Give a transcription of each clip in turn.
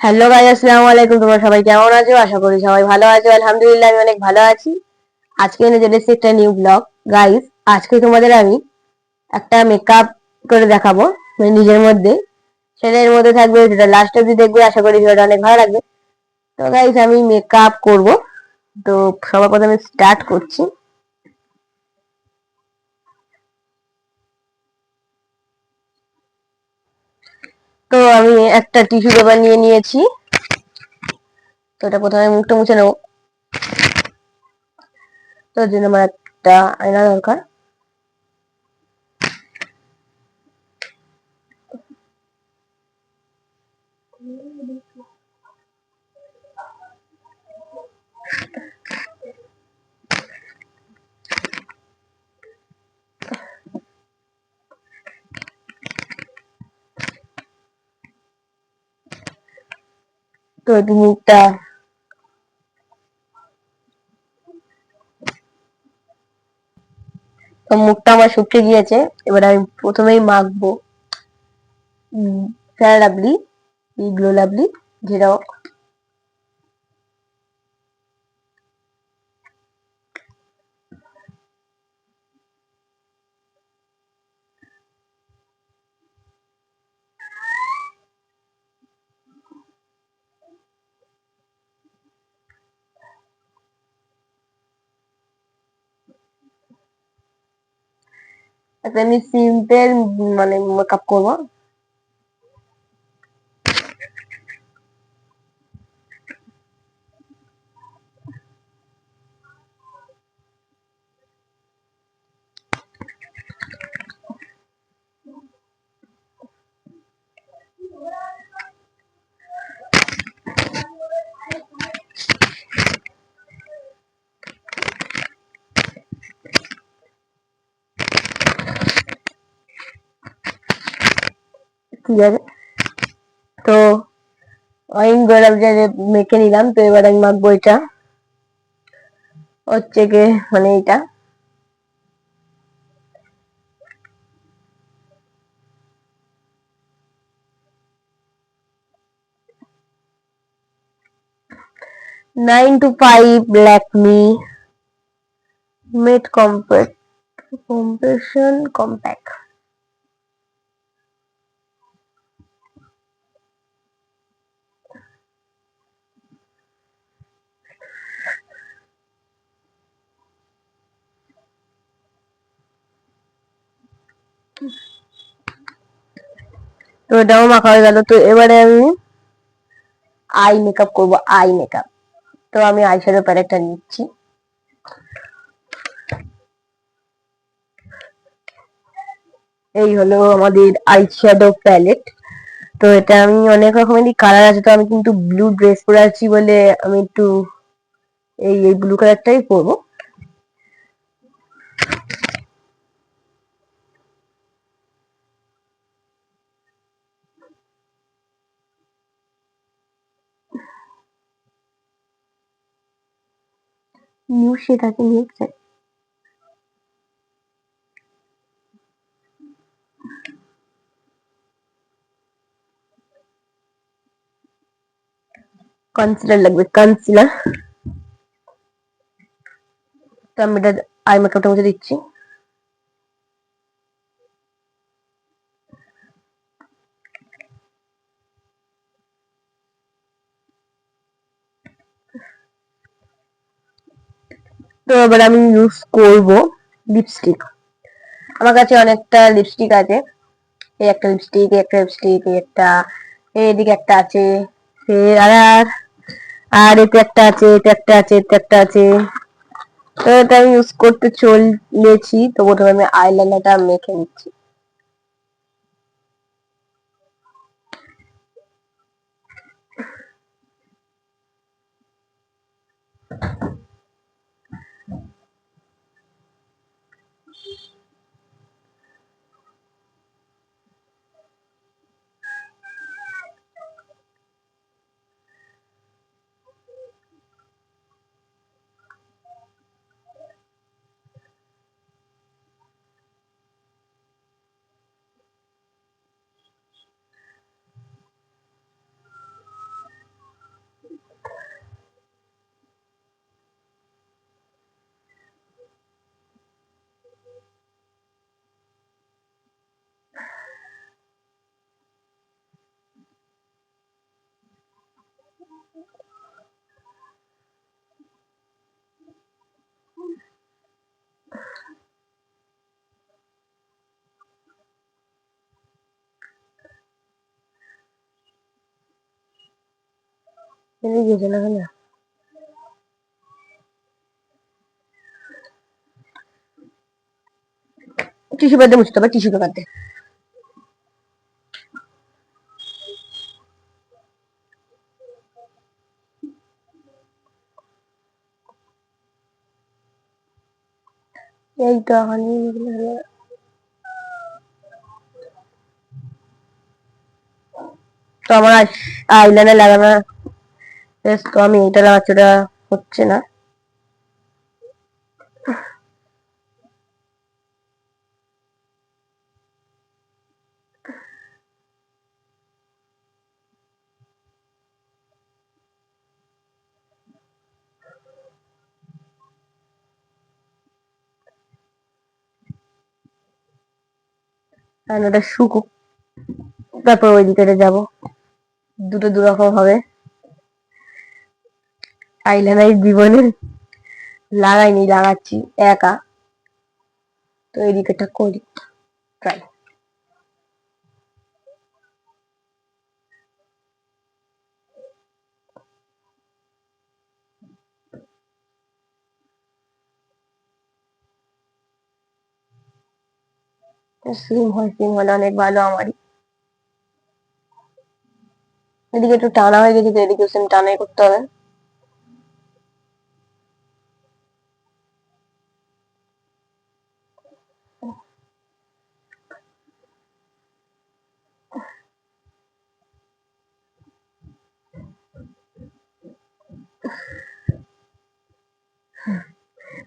Hello guys আসসালামু আলাইকুম। তোমরা সবাই কেমন আছো? আশা করি সবাই ভালো আছো। আলহামদুলিল্লাহ, আমি অনেক ভালো আছি। আজকে এনে এসেছি একটা নিউ ব্লগ গাইস আজকে তোমাদের আমি একটা মেকআপ করে দেখাবো মানে নিজের মধ্যে। সেটা এর মধ্যে থাকবে যেটা লাস্ট অব্দি দেখবে। আশা করি ভিডিওটা অনেক ভালো লাগবে। তো গাইস আমি মেকআপ করব। তো সবার প্রথমে স্টার্ট করছি। তো আমি একটা টিস্যু পেপার নিয়ে নিয়েছি। তো এটা প্রথমে মুখটা মুছে নেব। তো জন্য আমার একটা আয়না দরকার। মুখটা তো মুখটা আমার শুকিয়ে গিয়েছে, এবার আমি প্রথমেই মাখবো। ফেয়ার লাভলি গ্লো লাভলি যেটাও একটা আমি সিম্পল মানে মেকআপ করব। আছে তো অয়েন গোলাপ জারে মেখে নিলাম, তো এবার আমি মাখবো এটা। হচ্ছে গে মানে এটা। Nine two five Lakme matte compact compression compact তো এটাও মাখা হয়ে গেল। তো এবারে আমি আই মেকআপ করব, আই মেকআপ তো আমি আই শ্যাডো প্যালেটটা নিচ্ছি। এই হলো আমাদের আই শ্যাডো প্যালেট তো এটা আমি অনেক রকমেরই কালার আছে, তো আমি কিন্তু ব্লু ড্রেস পরে আছি বলে আমি একটু এই এই ব্লু কালারটাই পরবো। নিউ শেড আছে নিউ শেড কনসিলার লাগবে কনসিলার তো আমি এটা আই মেকআপটা মধ্যে দিচ্ছি। তো এবার আমি ইউজ করব লিপস্টিক আমার কাছে অনেকটা লিপস্টিক আছে। এই একটা লিপস্টিক একটা লিপস্টিক একটা এদিকে একটা আছে আর আর এতে একটা আছে, এতে একটা আছে, এতে একটা আছে। তো এটা আমি ইউজ করতে চলেছি। তো প্রথমে আমি আইলাইনারটা মেখে নিচ্ছি। টিস্যু পেপার দিয়ে মুছতে হবে টিস্যু পেপার দিয়ে এই তো এখন লাগানো তো আমি এটা লাগাচ্ছি হচ্ছে না। ওটা শুকুক তারপর ওই দিকে যাব। দুটো দু রকম হবে। আইলাইনার জীবনে লাগাইনি লাগাচ্ছি একা। তো এই দিকেটা করি ট্রাই সিম হয়, সিম হলে অনেক ভালো আমারই। এদিকে একটু টানা হয়ে গেছে, তো এদিকে সিম টানাই করতে হবে।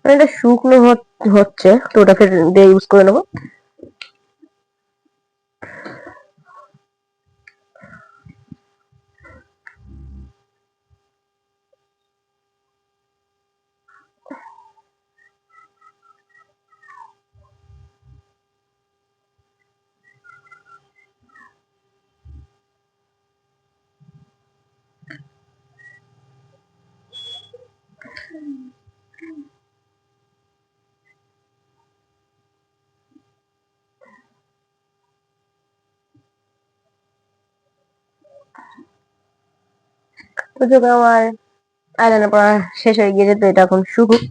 মানে এটা শুকনো হচ্ছে তো ওটা ফের দিয়ে ইউজ করে নেব। যখন আমার আইলাইনার পড়া শেষ হয়ে গিয়েছে তো এটা এখন শুকুক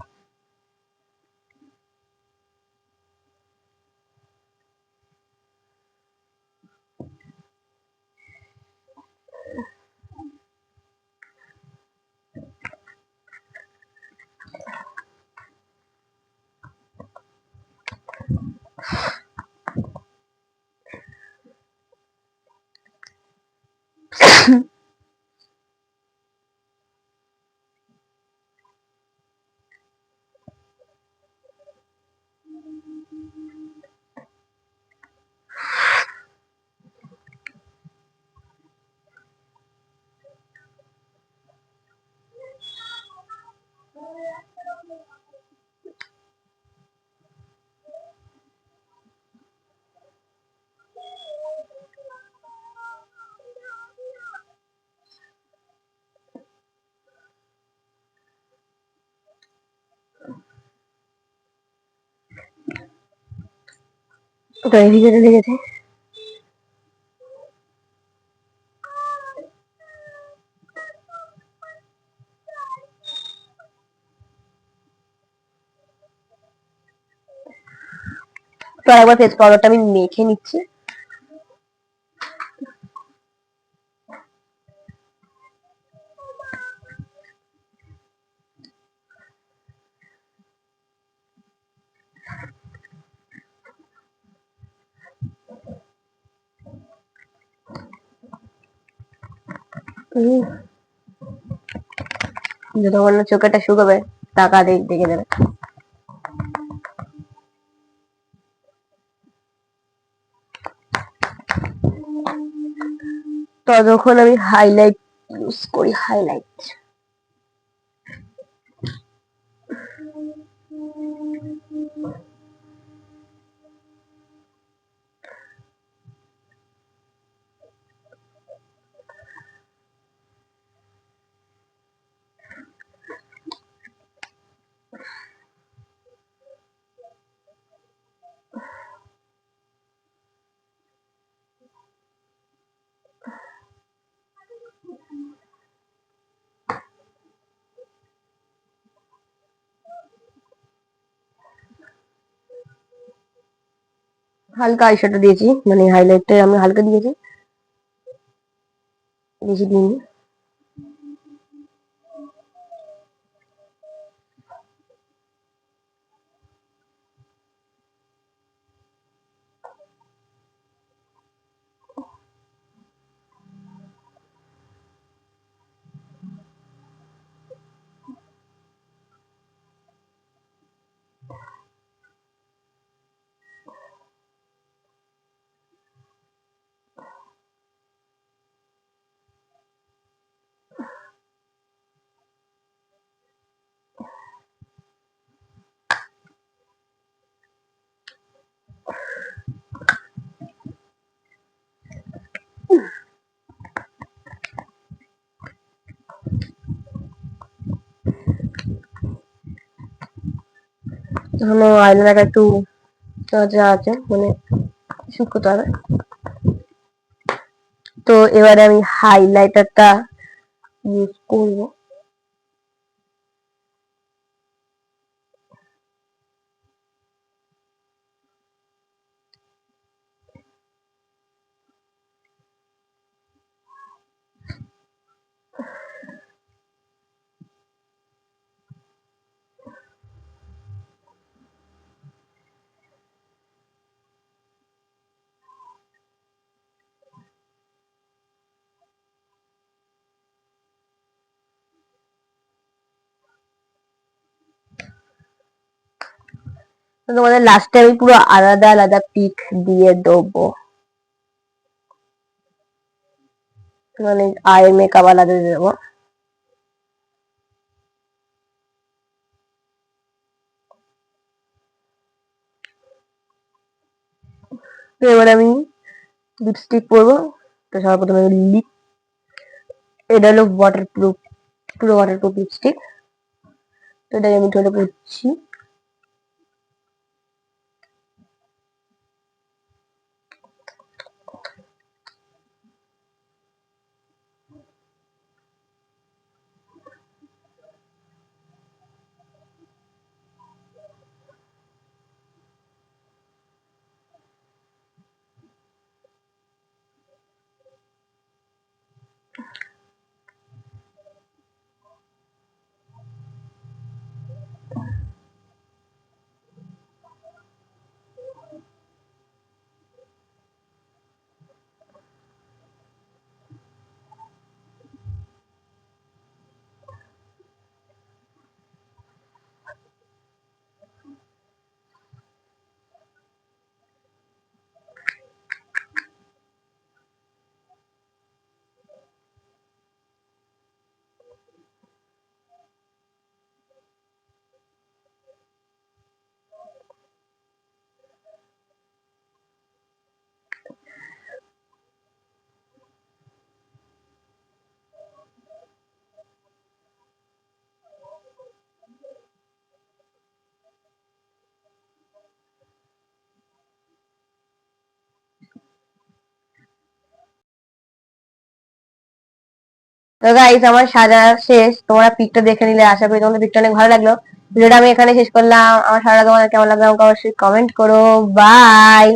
তো এদিকে লেগেছে তো একবার ফেস পাউডারটা আমি মেখে নিচ্ছি। যতক্ষণ না চোখেটা শুকাবে টাকা দিয়ে দেখে দেবে। ততক্ষণ আমি হাইলাইট ইউজ করি হাইলাইট হালকা আইশ্যাডো দিয়েছি মানে হাইলাইটটা আমি হালকা দিয়েছি বেশি দিইনি এখনও আইলাইনারটা একটু যা আছে মানে শুকোতে হবে। তো এবারে আমি হাইলাইটারটা ইউজ করব। তোমাদের লাস্টে আমি পুরো আলাদা আলাদা পিক দিয়ে দেবো। মানে আয়ের মেকআপ আলাদা দিয়ে দেবো। তো এবার আমি লিপস্টিক পরবো। তো সবার প্রথমে লিপ এটা হলো ওয়াটার প্রুফ পুরো ওয়াটার প্রুফ লিপস্টিক তো এটাকে আমি ঠোঁটে পরছি। তো গাইজ আমার সাজা শেষ। তোমরা পিকটা দেখে নিলে, আশা করি তোমাদের পিকটা অনেক ভালো লাগল। ভিডিওটা আমি এখানে শেষ করলাম। আমার সারা তোমাদের কেমন লাগল আমাকে অবশ্যই কমেন্ট করো। বাই